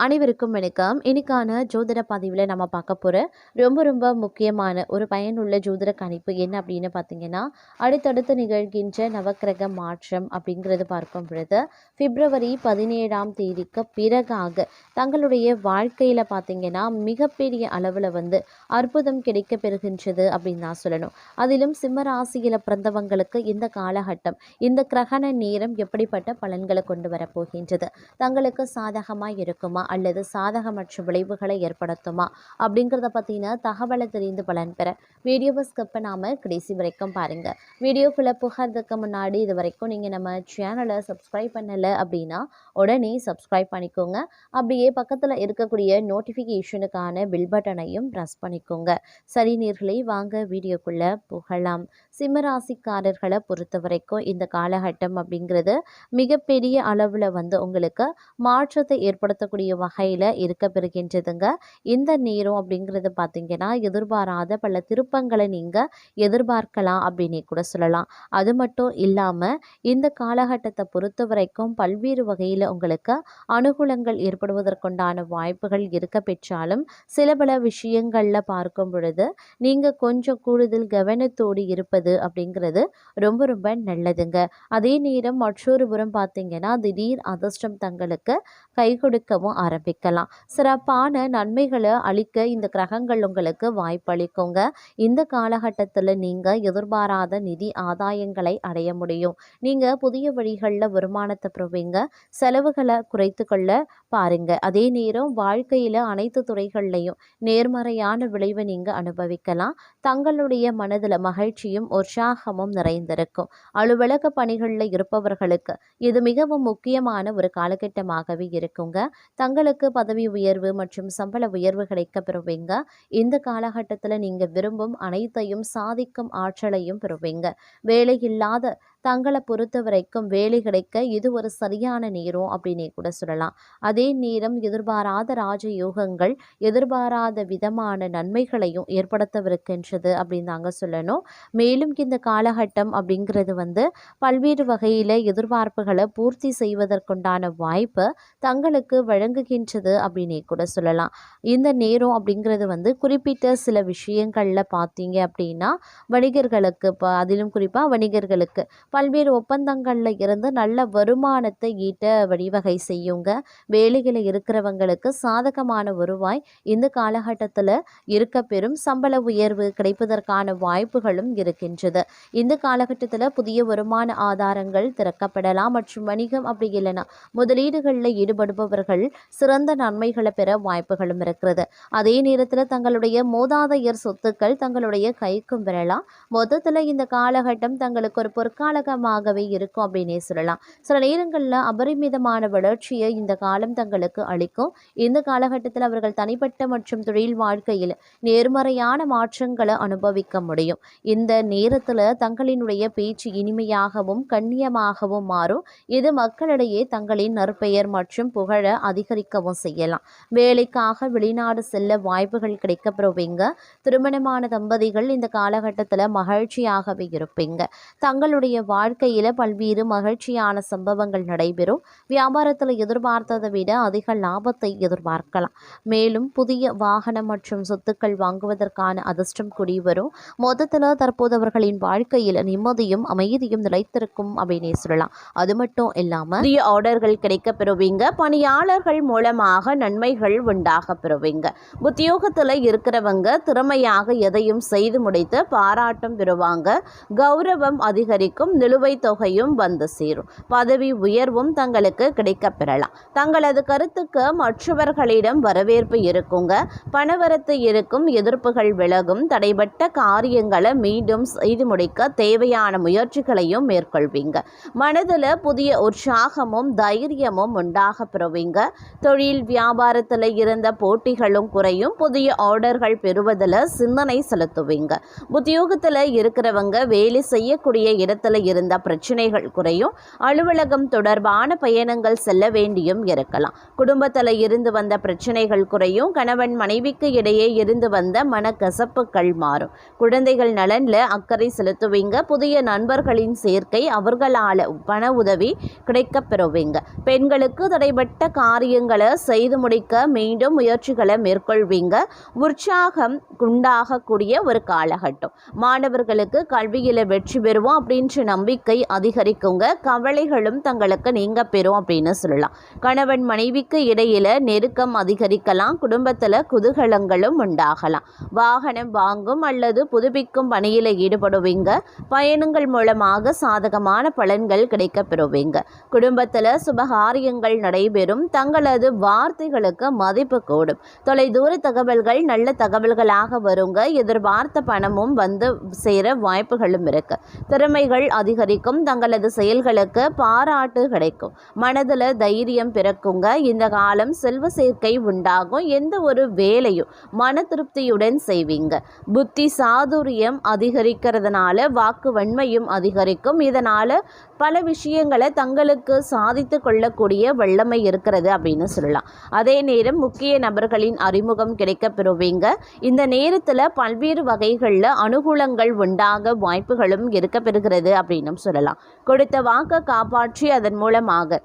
அனைவருக்கும் வணக்கம். இன்னைக்கான ஜோதிட பதிவில் நம்ம பார்க்க போகிற ரொம்ப ரொம்ப முக்கியமான ஒரு பயனுள்ள ஜோதிட கணிப்பு என்ன அப்படின்னு பார்த்தீங்கன்னா அடுத்தடுத்து நிகழ்கின்ற நவக்கிரக மாற்றம் அப்படிங்கிறது பார்க்கும் பொழுது பிப்ரவரி பதினேழாம் தேதிக்கு பிறகாக தங்களுடைய வாழ்க்கையில் பார்த்தீங்கன்னா மிகப்பெரிய அளவில் வந்து அற்புதம் கிடைக்க பெறுகின்றது அப்படின்னு தான் சொல்லணும். அதிலும் சிம்மராசியில் பிறந்தவங்களுக்கு இந்த காலகட்டம் இந்த கிரகண நேரம் எப்படிப்பட்ட பலன்களை கொண்டு வரப்போகின்றது தங்களுக்கு சாதகமாக இருக்குமா? அல்லது சாதகமற்ற விளைவுகளை ஏற்படுத்துமா? அப்படிங்கிறத பற்றின தகவலை தெரிந்து பலன் பெற வீடியோவை ஸ்கிப் பண்ணாமல் கடைசி வரைக்கும் பாருங்கள் வீடியோக்குள்ளே புகார்றதுக்கு முன்னாடி இது வரைக்கும் நீங்கள் நம்ம சேனலை சப்ஸ்கிரைப் பண்ணலை அப்படின்னா உடனே சப்ஸ்கிரைப் பண்ணிக்கோங்க. அப்படியே பக்கத்தில் இருக்கக்கூடிய நோட்டிஃபிகேஷனுக்கான பில் பட்டனையும் ப்ரெஸ் பண்ணிக்கோங்க. சரி நீர்களை வாங்க வீடியோக்குள்ளே புகழலாம் சிம்மராசிக்காரர்களை பொறுத்த வரைக்கும் இந்த காலகட்டம் அப்படிங்கிறது மிகப்பெரிய அளவில் வந்து உங்களுக்கு மாற்றத்தை ஏற்படுத்தக்கூடிய வகையில் இருக்க பெறுகின்றதுங்க. இந்த நேரம் அப்படிங்கிறது பார்த்தீங்கன்னா எதிர்பாராத பல திருப்பங்களை நீங்கள் எதிர்பார்க்கலாம் அப்படின்னு கூட சொல்லலாம். அது மட்டும் இல்லாமல் இந்த காலகட்டத்தை பொறுத்த வரைக்கும் பல்வேறு வகையில் உங்களுக்கு அனுகூலங்கள் ஏற்படுவதற்குண்டான வாய்ப்புகள் இருக்க பெற்றாலும் சில பல விஷயங்களில் பார்க்கும் பொழுது நீங்கள் கொஞ்சம் கூடுதல் கவனத்தோடு இருப்பது அப்படிங்கிறது ரொம்ப ரொம்ப நல்லதுங்க. அதே நேரம் மற்றொரு புறம் பார்த்தீங்கன்னா திடீர் அதிர்ஷ்டம் தங்களுக்கு கை கொடுக்கவும் ஆரம்பிக்கலாம். சிறப்பான நன்மைகளை அளிக்க இந்த கிரகங்கள் உங்களுக்கு வாய்ப்பளிக்குங்க. இந்த காலகட்டத்தில் நீங்கள் எதிர்பாராத நிதி ஆதாயங்களை அடைய முடியும். நீங்கள் புதிய வழிகளில் வருமானத்தை பெறுவீங்க. செலவுகளை குறைத்து கொள்ள பாருங்க. அதே நேரம் வாழ்க்கையில் அனைத்து துறைகள்லையும் நேர்மறையான விளைவை நீங்கள் அனுபவிக்கலாம். தங்களுடைய மனதில் மகிழ்ச்சியும் உற்சாகமும் நிறைந்திருக்கும். அலுவலக பணிகளில் இருப்பவர்களுக்கு இது மிகவும் முக்கியமான ஒரு காலகட்டமாகவே இருக்குங்க. தங்களுக்கு பதவி உயர்வு மற்றும் சம்பள உயர்வு கிடைக்க பெறுவீங்க. இந்த காலகட்டத்தில் நீங்கள் விரும்பும் அனைத்தையும் சாதிக்கும் ஆற்றலையும் பெறுவீங்க. வேலை இல்லாத தங்களை பொறுத்த வரைக்கும் வேலை கிடைக்க இது ஒரு சரியான நேரம் அப்படின்னே கூட சொல்லலாம். அதே நேரம் எதிர்பாராத ராஜயோகங்கள் எதிர்பாராத விதமான நன்மைகளையும் ஏற்படுத்தவிருக்கின்றது அப்படின்னு தாங்க சொல்லணும். மேலும் இந்த காலகட்டம் அப்படிங்கிறது வந்து பல்வேறு வகையில் எதிர்பார்ப்புகளை பூர்த்தி செய்வதற்குண்டான வாய்ப்பு தங்களுக்கு வழங்குகின்றது அப்படின்னே கூட சொல்லலாம். இந்த நேரம் அப்படிங்கிறது வந்து குறிப்பிட்ட சில விஷயங்களில் பார்த்தீங்க அப்படின்னா வணிகர்களுக்கு இப்போ அதிலும் குறிப்பாக வணிகர்களுக்கு பல்வேறு ஒப்பந்தங்களில் இருந்து நல்ல வருமானத்தை ஈட்ட வழிவகை செய்யுங்க. வேலையில் இருக்கிறவங்களுக்கு சாதகமான வருவாய் இந்த காலகட்டத்தில் இருக்க பெறும் சம்பள உயர்வு கிடைப்பதற்கான வாய்ப்புகளும் இருக்கின்றது. இந்த காலகட்டத்தில் புதிய வருமான ஆதாரங்கள் திறக்கப்படலாம் மற்றும் வணிகம் அப்படி இல்லைன்னா முதலீடுகளில் ஈடுபடுபவர்கள் சிறந்த நன்மைகளை பெற வாய்ப்புகளும் இருக்கிறது. அதே நேரத்தில் தங்களுடைய மூதாதையர் சொத்துக்கள் தங்களுடைய கைக்கும் வரலாம். மொத்தத்தில் இந்த காலகட்டம் தங்களுக்கு ஒரு பொற்கால சாதகமாகவே இருக்கும் அப்படின்னே சொல்லலாம். சில நேரங்களில் அபரிமிதமான வளர்ச்சியை இந்த காலம் தங்களுக்கு அளிக்கும். இந்த காலகட்டத்தில் அவர்கள் தனிப்பட்ட மற்றும் தொழில் வாழ்க்கையில் நேர்மறையான மாற்றங்களை அனுபவிக்க முடியும். இந்த நேரத்தில் தங்களினுடைய பேச்சு இனிமையாகவும் கண்ணியமாகவும் மாறும். இது மக்களிடையே தங்களின் நற்பெயர் மற்றும் புகழ அதிகரிக்கவும் செய்யலாம். வேலைக்காக வெளிநாடு செல்ல வாய்ப்புகள் கிடைக்கப்பெறுவீங்க. திருமணமான தம்பதிகள் இந்த காலகட்டத்தில் மகிழ்ச்சியாகவே இருப்பீங்க. தங்களுடைய வாழ்க்கையில் பல்வேறு மகிழ்ச்சியான சம்பவங்கள் நடைபெறும். வியாபாரத்தில் எதிர்பார்த்ததை விட அதிக லாபத்தை எதிர்பார்க்கலாம். மேலும் புதிய வாகனம் மற்றும் சொத்துக்கள் வாங்குவதற்கான அதிர்ஷ்டம் குடிவரும் மொத்தத்தில் தற்போது அவர்களின் வாழ்க்கையில் நிம்மதியும் அமைதியும் நிலைத்திருக்கும் அப்படின்னே சொல்லலாம். அது மட்டும் இல்லாமல் புதிய ஆர்டர்கள் கிடைக்க பெறுவீங்க பணியாளர்கள் மூலமாக நன்மைகள் உண்டாக பெறுவீங்க உத்தியோகத்தில் இருக்கிறவங்க திறமையாக எதையும் செய்து முடித்து பாராட்டும் பெறுவாங்க. கௌரவம் அதிகரிக்கும். நிலுவைத் தொகையும் வந்து சேரும். பதவி உயர்வும் தங்களுக்கு கிடைக்கப் பெறலாம். தங்களது கருத்துக்கு மற்றவர்களிடம் வரவேற்பு இருக்குங்க. பணவரத்து இருக்கும் எதிர்ப்புகள் விலகும் தடைபட்ட காரியங்களை மீண்டும் செய்து முடிக்க தேவையான முயற்சிகளையும் மேற்கொள்வீங்க. மனதில் புதிய உற்சாகமும் தைரியமும் உண்டாக பெறுவீங்க. தொழில் வியாபாரத்தில் இருந்த போட்டிகளும் குறையும். புதிய ஆர்டர்கள் பெறுவதில் சிந்தனை செலுத்துவீங்க. உத்தியோகத்தில் இருக்கிறவங்க வேலை செய்யக்கூடிய இடத்துல இருந்த பிரச்சனைகள் குறையும். அலுவலகம் தொடர்பான பயணங்கள் செல்ல வேண்டியும் இருக்கலாம். குடும்பத்தில் இருந்து வந்த பிரச்சனைகள் குறையும். கணவன் மனைவிக்கு இடையே இருந்து வந்த மனக்கசப்புகள் மாறும். குழந்தைகள் நலனில் அக்கறை செலுத்துவீங்க. புதிய நண்பர்களின் சேர்க்கை அவர்களால் பண உதவி கிடைக்கப் பெறுவீங்க. பெண்களுக்கு தடைபட்ட காரியங்களை செய்து முடிக்க மீண்டும் முயற்சிகளை மேற்கொள்வீங்க. உற்சாகம் உண்டாகக்கூடிய ஒரு காலகட்டம். மாணவர்களுக்கு கல்வியில் வெற்றி பெறுவோம் அப்படின்ற நம்பிக்கை அதிகரிக்குங்க. கவலைகளும் தங்களுக்கு நீங்க பெறும் அப்படின்னு சொல்லலாம். கணவன் மனைவிக்கு இடையில நெருக்கம் அதிகரிக்கலாம். குடும்பத்தில் குதூகலங்களும் உண்டாகலாம். வாகனம் வாங்கும் அல்லது புதுப்பிக்கும் பணியில் ஈடுபடுவீங்க. பயணங்கள் மூலமாக சாதகமான பலன்கள் கிடைக்கப் பெறுவீங்க. குடும்பத்தில் சுபகாரியங்கள் நடைபெறும். தங்களது வார்த்தைகளுக்கு மதிப்பு கூடும். தொலைதூர தகவல்கள் நல்ல தகவல்களாக வருங்க. எதிர்பார்த்த பணமும் வந்து சேர வாய்ப்புகளும் இருக்கு. திறமைகள் அதிகரிக்கும். தங்களது செயல்களுக்கு பாராட்டு கிடைக்கும். மனதில் தைரியம் பிறக்குங்க. இந்த காலம் செல்வ சேர்க்கை உண்டாகும். எந்த ஒரு வேலையும் மன திருப்தியுடன் செய்வீங்க. புத்தி சாதுரியம் அதிகரிக்கிறதுனால வாக்கு வன்மையும் அதிகரிக்கும். இதனால் பல விஷயங்களை தங்களுக்கு சாதித்து கொள்ளக்கூடிய வல்லமை இருக்கிறது அப்படின்னு சொல்லலாம். அதே நேரம் முக்கிய நபர்களின் அறிமுகம் கிடைக்கப் பெறுவீங்க. இந்த நேரத்தில் பல்வேறு வகைகளில் அனுகூலங்கள் உண்டாக வாய்ப்புகளும் இருக்க பெறுகிறது அப்படின்னும் சொல்லலாம். கொடுத்த வாக்கை காப்பாற்றி அதன் மூலமாக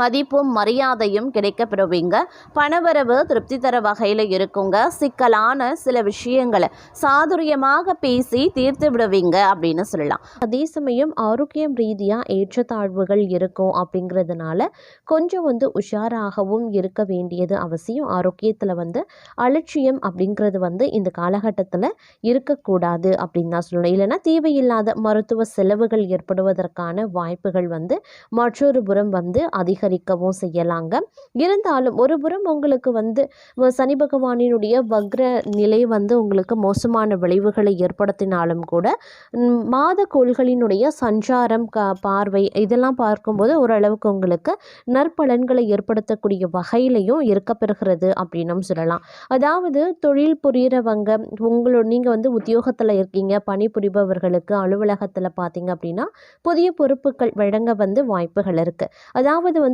மதிப்பும் மரியாதையும் கிடைக்க பெறுவீங்க பணவரவு திருப்தி தர வகையில் இருக்குங்க. சிக்கலான சில விஷயங்களை சாதுரியமாக பேசி தீர்த்து விடுவீங்க அப்படின்னு சொல்லலாம். அதே சமயம் ஆரோக்கியம் ரீதியாக ஏற்றத்தாழ்வுகள் இருக்கும் அப்படிங்கிறதுனால கொஞ்சம் வந்து உஷாராகவும் இருக்க வேண்டியது அவசியம். ஆரோக்கியத்தில் வந்து அலட்சியம் அப்படிங்கிறது வந்து இந்த காலகட்டத்தில் இருக்கக்கூடாது அப்படின்னு தான் சொல்லணும். இல்லைன்னா தேவையில்லாத மருத்துவ செலவுகள் ஏற்படுவதற்கான வாய்ப்புகள் வந்து மற்றொரு புறம் வந்து அதிகரிக்கவும் செய்யலாங்க. இருந்தாலும் ஒரு புறம் உங்களுக்கு வந்து சனி பகவானினுடைய வக்ர நிலை வந்து உங்களுக்கு மோசமான விளைவுகளை ஏற்படுத்தினாலும் கூட மாத கோள்களினுடைய சஞ்சாரம் க பார்வை இதெல்லாம் பார்க்கும்போது ஓரளவுக்கு உங்களுக்கு நற்பலன்களை ஏற்படுத்தக்கூடிய வகையிலையும் இருக்கப்பெறுகிறது அப்படின்னும் சொல்லலாம். அதாவது தொழில் புரிகிறவங்க உங்களோட நீங்கள் வந்து உத்தியோகத்தில் இருக்கீங்க பணிபுரிபவர்களுக்கு அலுவலகத்தில் பார்த்தீங்க அப்படின்னா புதிய பொறுப்புகள் வழங்க வந்து வாய்ப்புகள் இருக்குது அதாவது வந்து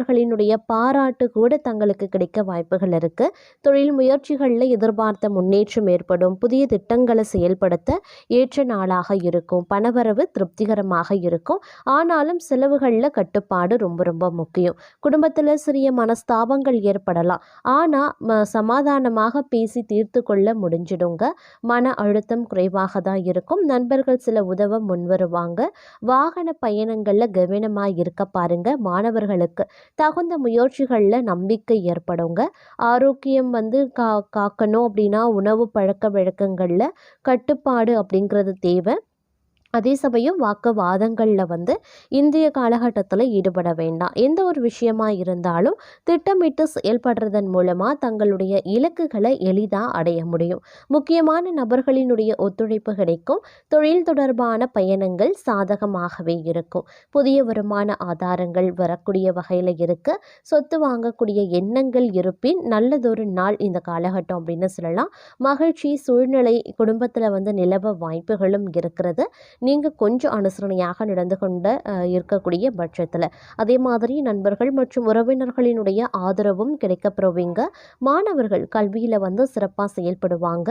மேலாளர்களினுடைய பாராட்டு கூட தங்களுக்கு கிடைக்க வாய்ப்புகள் இருக்குது தொழில் முயற்சிகளில் எதிர்பார்த்த முன்னேற்றம் ஏற்படும். புதிய திட்டங்களை செயல்படுத்த ஏற்ற நாளாக இருக்கும். பணவரவு திருப்திகரமாக இருக்கும். ஆனாலும் செலவுகளில் கட்டுப்பாடு ரொம்ப ரொம்ப முக்கியம். குடும்பத்தில் சிறிய மனஸ்தாபங்கள் ஏற்படலாம். ஆனால் சமாதானமாக பேசி தீர்த்து கொள்ள முடிஞ்சிடுங்க. மன அழுத்தம் குறைவாக தான் இருக்கும். நண்பர்கள் சில உதவ முன்வருவாங்க. வாகன பயணங்களில் கவனமாக இருக்க பாருங்க. மாணவர்களுக்கு தகுந்த முயற்சிகளில் நம்பிக்கை ஏற்படுங்க. ஆரோக்கியம் வந்து கா காக்கணும் அப்படின்னா உணவு பழக்க வழக்கங்களில் கட்டுப்பாடு அப்படிங்கிறது தேவை. அதே சமயம் வாக்குவாதங்களில் வந்து இந்திய காலகட்டத்தில் ஈடுபட வேண்டாம். எந்த ஒரு விஷயமா இருந்தாலும் திட்டமிட்டு செயல்படுறதன் மூலமாக தங்களுடைய இலக்குகளை எளிதாக அடைய முடியும். முக்கியமான நபர்களினுடைய ஒத்துழைப்பு கிடைக்கும். தொழில் தொடர்பான பயணங்கள் சாதகமாகவே இருக்கும். புதிய வருமான ஆதாரங்கள் வரக்கூடிய வகையில் இருக்க. சொத்து வாங்கக்கூடிய எண்ணங்கள் இருப்பின் நல்லதொரு நாள் இந்த காலகட்டம் அப்படின்னு சொல்லலாம். மகிழ்ச்சி சூழ்நிலை குடும்பத்தில் வந்து நிலவ வாய்ப்புகளும் இருக்கிறது. நீங்கள் கொஞ்சம் அனுசரணையாக நடந்து கொண்ட இருக்கக்கூடிய பட்சத்தில். அதே மாதிரி நண்பர்கள் மற்றும் உறவினர்களினுடைய ஆதரவும் கிடைக்கப்பெறுவீங்க. மாணவர்கள் கல்வியில் வந்து சிறப்பாக செயல்படுவாங்க.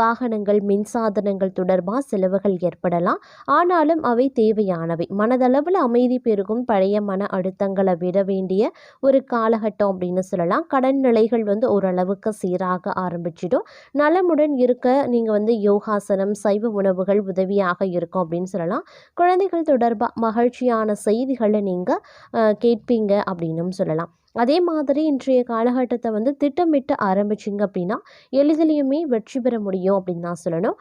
வாகனங்கள் மின்சாதனங்கள் தொடர்பாக செலவுகள் ஏற்படலாம். ஆனாலும் அவை தேவையானவை. மனதளவில் அமைதி பெருகும் பழைய மன அழுத்தங்களை விட வேண்டிய ஒரு காலகட்டம் அப்படின்னு சொல்லலாம். கடன் நிலைகள் வந்து ஓரளவுக்கு சீராக ஆரம்பிச்சிடும். நலமுடன் இருக்க நீங்கள் வந்து யோகாசனம் சைவ உணவுகள் உதவியாக இருக்கும். அப்படின்னு சொல்லலாம். குழந்தைகள் தொடர்பாக மகிழ்ச்சியான செய்திகளை நீங்கள் கேட்பீங்க அப்படின்னும் சொல்லலாம். அதே மாதிரி இன்றைய காலகட்டத்தை வந்து திட்டமிட்டு ஆரம்பிச்சிங்க அப்படின்னா எளிதிலையுமே வெற்றி பெற முடியும் அப்படின்னு தான் சொல்லணும்.